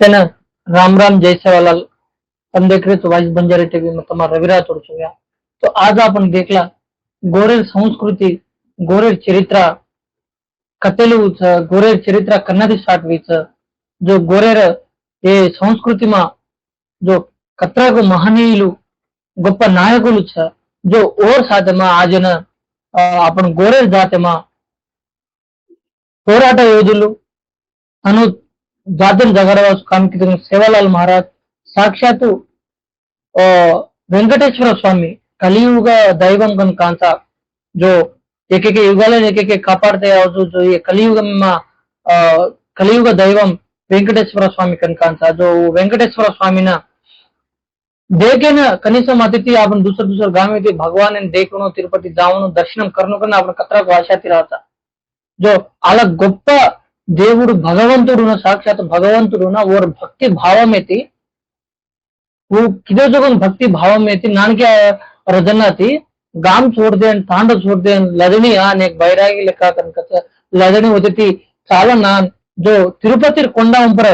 તેના રામ રામ જય સેવાલાલ તમે દેખ रहे છો વાઇસ બંજારી ટીવીમાં તમારા રવિરા તોડસુયા તો आज आपण देखला गोरेल संस्कृती गोरेल चरित्र कथेलूच गोरेल चरित्र करण्याची साठवीच जो गोरेर ఏ సంస్కృతిమా జో కత్రకు మహనీయులు గొప్ప నాయకులు జో ఓర్ సాధ్యమా ఆజన అప్పుడు గోరే జాతమా పోరాట యోధులు అను ద్వాదం జగరవాసు కామికితను సేవలాల్ మహారాజ్ సాక్షాత్ వెంకటేశ్వర స్వామి కలియుగ దైవం కనుక అంత జో ఏకైక యుగాలను ఏకైక కాపాడతాయో जो ये कलयुग में కలియుగ దైవం వెంకటేశ్వర స్వామి కనుక అంత జో వెంకటేశ్వర స్వామిన దేకేన కనీసం అతిథి आपण दुसर दुसर गावी भगवान దేకును తిరుపతి जावणो దర్శనం కరణో ఆపను आपण కత్రకు ఆశా తిరాత जो అలా గొప్ప దేవుడు భగవంతుడున సాక్షాత్ భగవంతుడున ఓర్ భక్తి భావం ఏతి वो किधर जो भक्ति भाव में थी नान क्या रजना थी गाम छोड़ दे तांड छोड़ दे लदनी आन एक बैरागी लेखा कनकत लदनी होती थी చాలా నాన్ जो తిరుపతి కొండ ఉంపర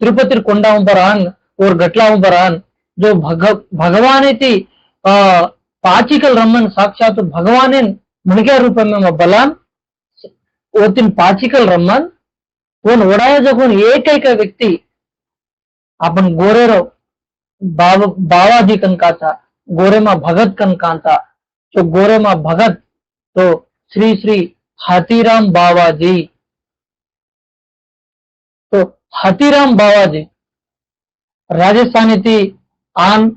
తిరుపతి కొండ ఉంపర ఆన్ और गटला ఉంపర ఆన్ जो भग भगवान थी आ पाचिकल रमन साक्षात भगवान मनक्या रूप में बलान वो तीन पाचिकल रमन कोण ओढाया जो कोण एकैक व्यक्ती आपण गोरेरो बाव बावाजी कनकाचा गोरेमा भगत कनकांचा तो गोरेमा भगत तो श्री श्री हाथीराम बावाजी तो हाथीराम बावाजी राजस्थान येथे आन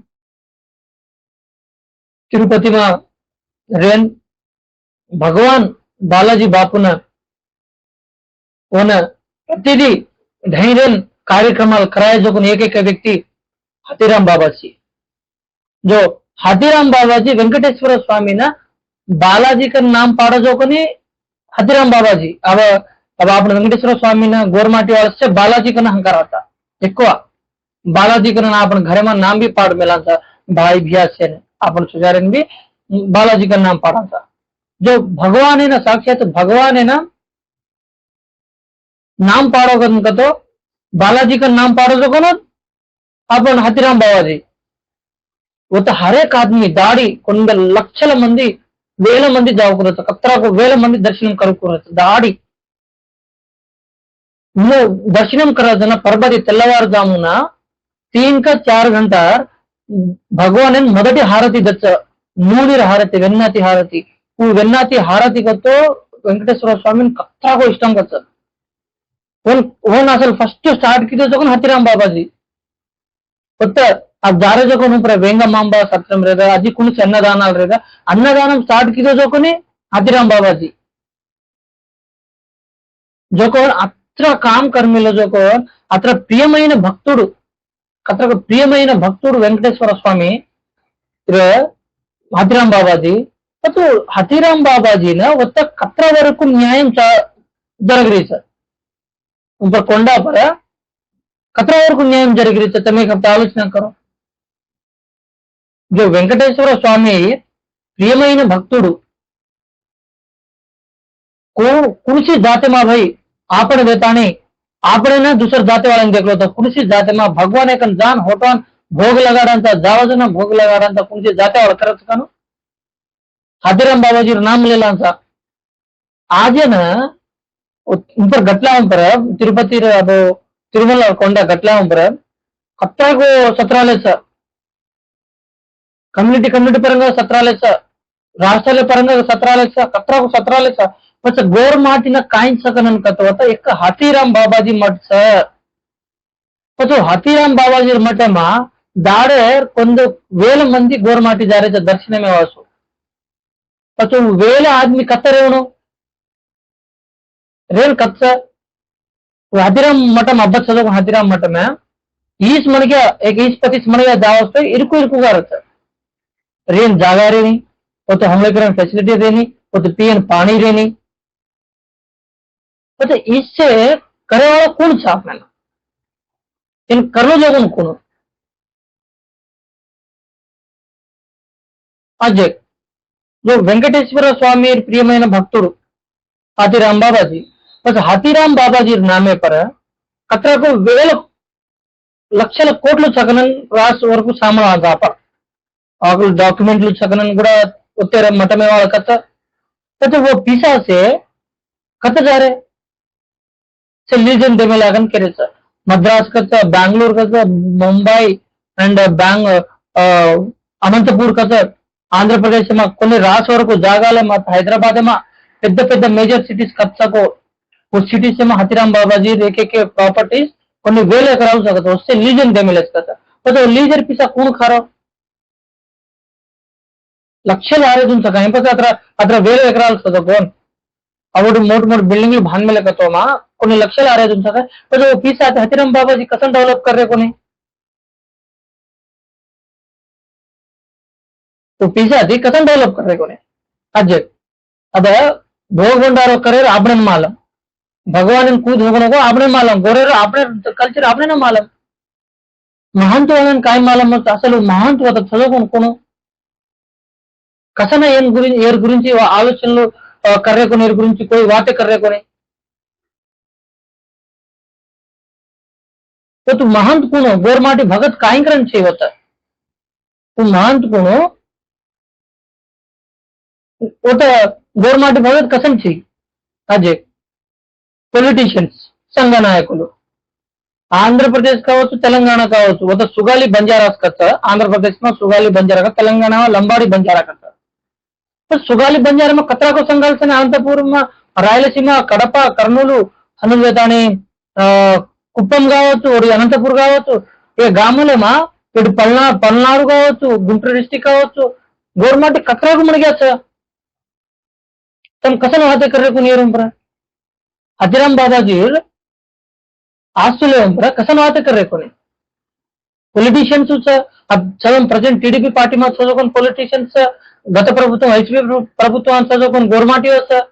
तिरुपतीमा रेन भगवान बालाजी बापून ओन प्रतिदी धैर्य కార్యక్రమాలు करायचो एक एक व्यक्ती हाथीराम बाबाजी जो हाथीराम बाबाजी वेंकटेश्वर स्वामी ना बालाजी का नाम पाड़ा जो कोनी हाथीराम बाबाजी अब अब आपण వెంకటేశ్వర స్వామి ना गोरमाटी वाला बालाजी का हंकार आता ఎక్కువ बालाजी का ना आपण घरे में नाम भी पाड़ मिलांचा भाई भिया से आपण सुजारन भी बालाजी का नाम पाड़ाचा जो भगवान है ना साक्षात भगवान है ना नाम पाड़ो का तो बालाजी का नाम पाड़ो जो कोण आपण हाथीराम बाबाजी वो तो हर एक आदमी दाढ़ी కొండ లక్షల మంది వేల మంది జావుకున్నారు కత్రాకు వేల మంది దర్శనం కరుకున్నారు దాడి वो दर्शनम करायचं परबरी తెల్లవారుజామున तीन का चार घंटा భగవాన్ మొదటి హారతి దచ్చ నూనె హారతి వెన్నాతి హారతి वो వెన్నాతి హారతి కతో వెంకటేశ్వర స్వామిని కత్రాకు ఇష్టం కదా ওন ওন আসলে ఫస్ట్ స్టార్ట్కి যখন হাতিরাম বাবাজি కొత్త ఆ దార జోకొని ఇప్పుడు వేంగమాంబ సత్రం రేదా అది కొన్ని అన్నదానాలు రేదా అన్నదానం స్టార్ట్ కిదో జోకొని హతిరామ్ బాబాజీ. జోకోవర్ అత్ర కామ్ కర్మిలో జోకోవర్ అత్ర ప్రియమైన భక్తుడు అతను ప్రియమైన భక్తుడు వెంకటేశ్వర స్వామి హతిరామ్ బాబాజీ. ಮತ್ತು ಹತಿರಾಮ್ ಬಾಬಾಜಿನ ಒತ್ತ ಕತ್ರ ವರೆಗೂ ನ್ಯಾಯ ಜರಗರಿ ಸರ್ ઉપર કોંડા પર કતરા વરકુ ન્યાయం జరిగి રીતે તમે એક ఆలోచన કરો જો వెంకటేశ్వర స్వామి ప్రియమైన భక్తుడు కురిసి జాతిમાં ભાઈ આપણે વેતાણી આપણે ને દુસર જાતિ વાળાને દેખલો તો કૃષિ જાતિમાં ભગવાન એક જાન હોટવાન ભોગ લગાડાंचा जावाजना भोग लगाडांचा कुणची जात्यावर खरंच का हदिराम बाबाजी नाम लिहिलांचा आज ना ऊपर गटला हूँ पर तिरुपति अब तिरुमल कोंडा गटला हूँ पर కొత్తగా సత్రాలే సార్ కమ్యూనిటీ కమ్యూనిటీ పరంగా సత్రాలే సార్ రాష్ట్రాల పరంగా సత్రాలే సార్ కత్రాకు సత్రాలే సార్ ಮತ್ತೆ ಗೋರ್ ಮಾತಿನ ಕಾಯಿಸಕನನ್ ಕಥವತ ಎಕ್ಕ ಹತಿರಾಮ್ ಬಾಬಾಜಿ ಮಠ ಸರ್ ಮತ್ತು ಹತಿರಾಮ್ ಬಾಬಾಜಿ ಮಠಮ ದಾಡೆ ಒಂದು ವೇಲ ಮಂದಿ ಗೋರ್ ಮಾಟಿ ಜಾರೆ ದರ್ಶನಮೇ ವಾಸು ಮತ್ತು ವೇಲ ಆದ್ಮಿ ಕತ್ತರೇವನು रेल कब से? वो हथिराम मठम अब चलो हथिराम मठम है। ಈಸ್ ಮನೆಗೆ ಏಕ ಈಸ್ ಪತಿ ಮನೆಗೆ ದಾವಸ್ತ ಇರುಕು ಇರುಕುಗ ಇರುತ್ತೆ ರೇನ್ ಜಾಗ ರೇನಿ ಮತ್ತು ಹಂಗ್ಲಕರನ್ ಫೆಸಿಲಿಟಿ ರೇನಿ ಮತ್ತು ಪಿಯನ್ ಪಾಣಿ ರೇನಿ ಮತ್ತೆ इससे करे वाला कौन था मैंने इन करने लोगों कौन? आज जो वेंकटेश्वर स्वामी प्रियमैन भक्तुडु आदिराम बाबाजी बट हतिराम बाबाजी नामे पर कतरा को वेल लक्षल को चकन राष्ट्र वरक सामन आप डाक्युमेंट चकन उत्तर मटमे वाल कत वो पीसा से कत जा रहे सलिजन दे में लगन के मद्रास कत बैंगलोर कत मुंबई एंड बैंग अनंतपुर कत आंध्र प्रदेश में कोई राष्ट्र वरक जागा हईदराबाद मेजर सिटी कत्सको सिटी से हाथीराम बाबाजी, देखे के प्रॉपर्टीज़ कोने वेल कराउ उससे लीजन दे मिलत कत पतो लीजर पिसा कोन खरो लक्ष्य लारे दुन सका हे पतो अत्र वेल कराउ सकत कोन? मोट मोट बिल्डिंग ले भान मिले कतो मा कोने लक्ष्य लारे दुन सका पतो पिसा हाथीराम बाबाजी कसन डेवलप कर रहे कोने? तो पिसा दी कसन डेवलप कर रहे कोने? आज अब भोग भंडारो करे आपन मालम ભગવાન કૂદ હોગનો આપણે માલમ ગોરેરો આપણે కల్చర్ આપણે మాలం మహంతు వాళ్ళని కాయ మాలం అసలు మహంతు అత చదువుకుని కొను కసన ఏం గురించి ఏర్ గురించి ఆలోచనలు కర్రేకొని ఏర్ గురించి కోయి వాటే కర్రేకొని તો તું મહંત કુણો ગોર માટે ભગત કાંઈ કરન છે હોતા તું મહંત કુણો ఓట గోర్ માટે ભગત કસન છે આજે పొలిటీషియన్స్ సంఘ నాయకులు ఆంధ్రప్రదేశ్ కావచ్చు తెలంగాణ కావచ్చు ఒక సుగాలి బంజారాస్ కట్టారు ఆంధ్రప్రదేశ్లో సుగాలి బంజారా తెలంగాణ లంబాడి బంజారా కట్టారు సుగాలి బంజారా में खतरा को సంఘాల్సిన అనంతపురం రాయలసీమ కడప కర్నూలు అనువేదాని కుప్పం కావచ్చు అనంతపూర్ కావచ్చు ఏ గ్రామలేమా? ఇటు పల్నా పల్నాడు కావచ్చు గుంటూరు డిస్టిక్ కావచ్చు గవర్నమెంట్ కత్రాకు సార్ తను కసలు హాతే కర్రకు నీరు ಹದಿರಾಮ್ బాదాజీ ఆస్తులే ఉందిరా కసన వాతకర్రే కొని. పొలిటీషియన్స్ చదవం ప్రజెంట్ టీడీపీ పార్టీ మాకు చదువుకొని పొలిటీషియన్స్ గత ప్రభుత్వం హెచ్పి ప్రభుత్వాన్ని చదువుకొని గోర్మాటి సార్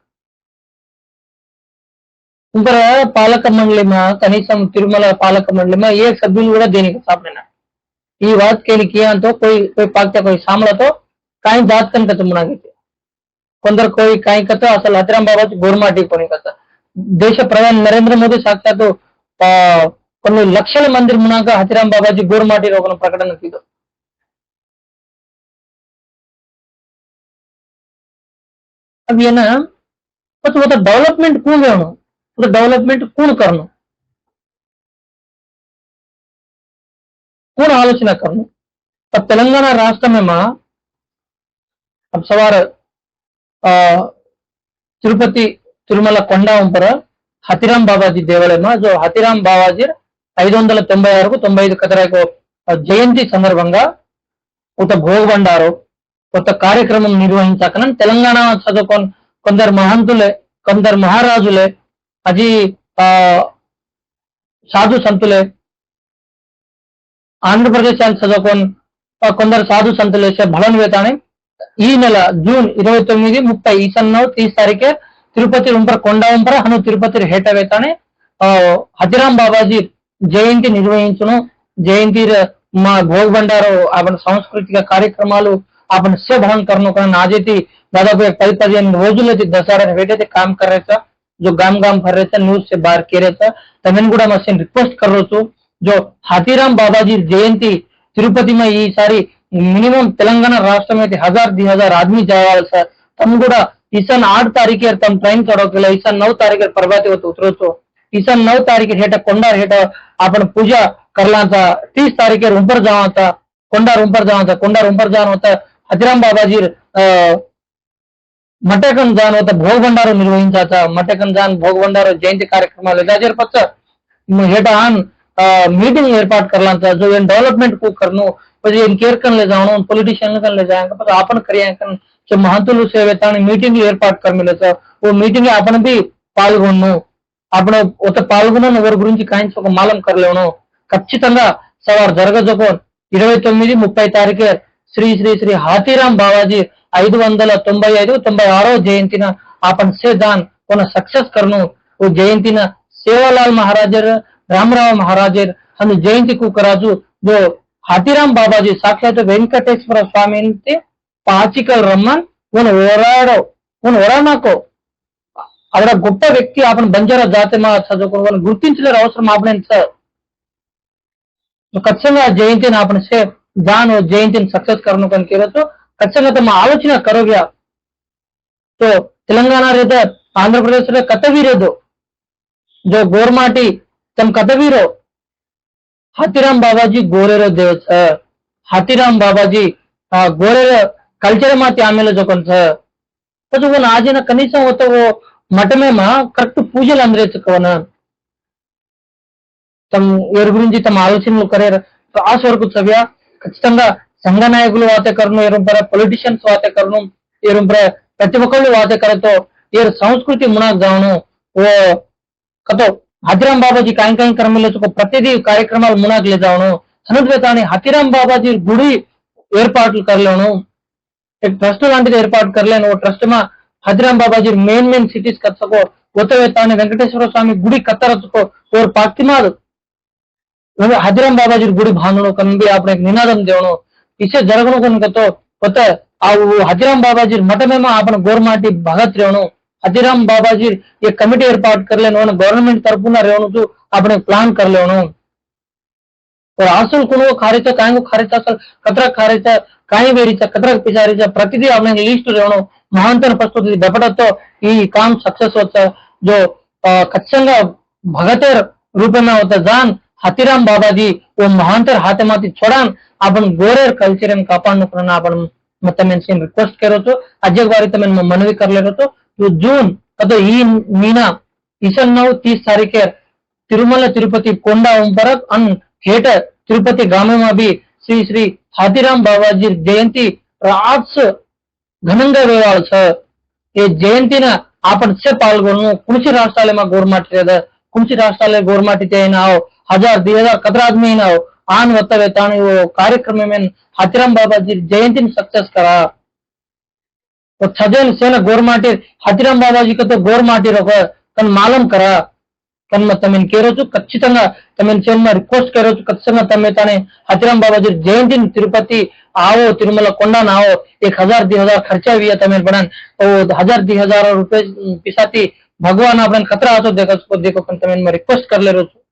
ఇంకా పాలక మండలిమా కనీసం తిరుమల పాలక మండలిమా ఏ సభ్యులు కూడా దేనికి సాపడిన. ఈ వాతకేలికి అంతో కోయి కోయి పాక్త కోయి సామలతో కాయం దాత్కని కథ మునాగితే. కొందరు కోయి కాయం కథ అసలు హతిరాం బాబాజీ గోర్మాటి కొని కదా దేశ ప్రధాని నరేంద్ర మోదీ సాక్షాత్తు ఆ, కొన్ని లక్షల మంది మునాక హతిరాం బాబాజీ గోర్మాటి ఒక ప్రకటన తీదు अब ये ना बस वो तो डेवलपमेंट कौन रहनो वो तो डेवलपमेंट कौन करनो कौन आलोचना करनो अब तेलंगाना राष्ट्र में माँ अब सवार ఆ, తిరుమల కొండ ఉంపర హతిరామ్ బాబాజీ దేవాలయమా? జో హతిరామ్ బాబాజీ ఐదు వందల తొంభై ఆరుకు తొంభై ఐదు కదరకు జయంతి సందర్భంగా ఒక భోగబండారు కొత్త కార్యక్రమం నిర్వహించాకనని తెలంగాణ చదువుకో కొందరు మహంతులే కొందరు మహారాజులే అది ఆ సాధు సంతులే ఆంధ్రప్రదేశ్ అని చదువుకొని కొందరు సాధు సంతులు వేసే బలం వేతాని ఈ నెల జూన్ ఇరవై తొమ్మిది ముప్పై ఈ సన్న తీస్ తారీఖే ತಿರುಪತಿ ಉಂಪರ ಕೊಂಡವಂಪರ ಹನು ತಿರುಪತಿ ಹೇಟವೇತಾನೆ ಹತಿರಾಮ್ ಬಾಬಾಜಿ జయంతి నిర్వహించను జయంతి మా భోగ్ బండారు ఆపణ సాంస్కృతిక కార్యక్రమాలు ఆపణ సభవన్ కర్ను నాజైతే దాదాపు పది పదిహేను రోజులైతే దసరా వేటైతే కామ్ కర్రేసా जो गाम गाम भर रहे थे न्यूज से बाहर के रहे थे तमिन गुड़ा मैं रिक्वेस्ट कर रहा छू जो हाथीराम बाबाजी जयंती तिरुपति में ये सारी मिनिमम तेलंगाना राष्ट्र में हज़ार दी हज़ार आदमी जाए तम ईसन आठ तारीख तम ट्रेन चढ़ोक ईसन नौ तारीख प्रभाती होते उतरोसो ईसन नौ तारीख हेट कोंडार हेट अपन पूजा करला था तीस तारीखे उंपर जावा था कोंडार उंपर जावा था कोंडार उंपर जान होता हजिराम बाबाजी मटेकन जान होता, भोग भंडार निर्वहित था मटेकन जान भोग भंडार जयंती कार्यक्रम लेदाजर हेट आन मीटिंग एरपाट करला था जो डेवलपमेंट को करनो इन केयर कर ले जाओ पॉलिटिशियन ले जाएँगे पर करिए సో महंतुलु सेवेतानी मीटिंग ఏర్పాటు కర్మిలో సార్ ఓ మీటింగ్ అపన బి పాల్గొను అప్పుడు ఒక పాల్గొన్న ఎవరి గురించి కాయిన్స్ ఒక మాలం కర్లేను ఖచ్చితంగా సవార్ జరగజోకోన్ ఇరవై తొమ్మిది ముప్పై తారీఖే శ్రీ శ్రీ శ్రీ హాతీరామ్ బావాజీ ఐదు వందల తొంభై ఐదు తొంభై ఆరో జయంతిన ఆపన్ సేదాన్ కొన సక్సెస్ కర్ను. ఓ జయంతిన సేవాలాల్ మహారాజర్ రామరావు మహారాజర్ అను జయంతి కుకరాజు జో హాతీరామ్ బాబాజీ సాక్షాత్ వెంకటేశ్వర స్వామి ಪಾಚಿಕಲ್ రమ్మన్ ಇವನು ఓరాడో ಇವನು ఓరానాకో ಅವರ గొప్ప వ్యక్తి ఆపన బంజారా జాతి మా చదువుకోవాలని గుర్తించలేరు అవసరం ఆపనేది సార్ ఖచ్చితంగా జయంతిని ఆపన సే దాన్ జయంతిని సక్సెస్ కరను కనుక ఈరోజు ఖచ్చితంగా తమ ఆలోచన కరోగ్యా సో తెలంగాణ రేదో ఆంధ్రప్రదేశ్లో కథ వీరేదో జో గోర్మాటి తమ కథ వీరో హతిరాం బాబాజీ గోరేరో దేవ సార్. హాతీరామ్ బాబాజీ గోరేరో ಕಲ್ಚರಮಾತಿ ಆಮೇಲೆ ಜೊಕೊಂತ ಅದು ಒಂದು ಆ ಜನ ಕನಿಷ್ಠ ಹೊತ್ತವು మఠమేమ కరెక్ట్ పూజలు అందరేసుకోనా తమ ఎవరి గురించి తమ ఆలోచనలు కరేరు ఆస్ వరకు చవ్య. ఖచ్చితంగా సంఘ నాయకులు వాతాకరణం ఏరుంపర పొలిటీషియన్స్ వాతాకరణం ఏరుంపర ప్రతి ఒక్కళ్ళు వాతాకరణతో ఏరు సంస్కృతి మునాగ్గాను ఓ కతో హతిరామ్ బాబాజీ కాయంకాయం క్రమంలో ప్రతిదీ కార్యక్రమాలు మునాగ్లేదాను సనుద్వేతాన్ని హతిరామ్ బాబాజీ గుడి ఏర్పాట్లు కరలోను एक ट्रस्ट लाटे एर्पट कर ले ट्रस्ट में हजरा बाबाजी मेन मेन सिटी कत सको गोतने वेंकटेश्वर स्वामी गुड़ी कत रो और पाकिमा हजरा बाबाजी गुड़ी बांधण कमी आप निनादम देवण इसे जरगण कन कतो पत हजरा बाबाजी मठ में आप गोरमाटी भगत रहो हजरा बाबाजी ये कमिटी एर्पट कर ले गवर्नमेंट तरफ़ ना रहू आप प्लान कर लेना तर हसून कुणव खारीचं कांग खारीचं असल कत्रक खारीचं काही बेरीचं कत्रक पिचारीचं प्रतिदिन अपने लिस्ट रेवणो महांतर प्रस्तुति बेपटतो ಈ काम सक्सेस होतं जो कच्चंग भगतेर रूपे में होता जान, हाथीराम बाबाजी वो महांतर हाथेमाथी छोडान आपण गोरेर कल्चर कापाडणूकರನ್ನ आपण ಮತ್ತೆ ಮೆನ್ಸಿನ್ ರಿಕ್ವೆಸ್ಟ್ ಕೇರೋತು ಅಜ್ಜಗ್ ಬಾರಿ ತಮ್ಮ ಮನವಿ ಕರ್ಲಿರೋತು ಜೂನ್ ಅದು ಈ ಮೀನಾ ಇಸನ್ ನಾವು ತೀಸ್ ತಾರೀಖೆ ತಿರುಮಲ థియేట తిరుపతి గ్రామమాభి శ్రీ శ్రీ హాతిరాం బాబాజీ జయంతి రాట్స్ ఘనంగా వేయాలి సార్ ఈ జయంతిನ ಆ ಪಡಿಸೆ ಪಾಲ್ಗೊಳ್ಳು ಕುಣಿಸಿ ರಾಷ್ಟ್ರಾಲೆ ಮಾ ಗೋರ್ಮಾಟಿ ಅದ ಕುಣಿಸಿ ರಾಷ್ಟ್ರಾಲೆ ಗೋರ್ಮಾಟಿತೆ ನಾವು ಹಜಾರ್ ದಿ ಹಜಾರ್ ಕದ್ರಾದ್ಮಿ ನಾವು ಆನ್ ಒತ್ತವೆ ತಾನು ಇವು ಕಾರ್ಯಕ್ರಮ ಮೇನ್ ಹತಿರಾಮ್ ಬಾಬಾಜಿ ಜಯಂತಿನ ಸಕ್ಸೆಸ್ ಕರ ಸಜನ್ ಸೇನ ಗೋರ್ಮಾಟಿರ್ ಹತಿರಾಮ್ ಬಾಬಾಜಿ ಕತ ಗೋರ್ಮಾಟಿರೋಕ ತನ್ ಮಾಲಮ್ ಕರ खचिता तमें से रिक्वेस्ट के खचित हतिराम बाबाजी जयंती तिरपति आओ तिरमल को आवो एक हज़ार दी हज़ार खर्चा भी है तमें बड़ा हज़ार दी हज़ार रुपये पिसाती भगवान अपने खतरा देखो देखो तमें रिक्वेस्ट कर ले रो छो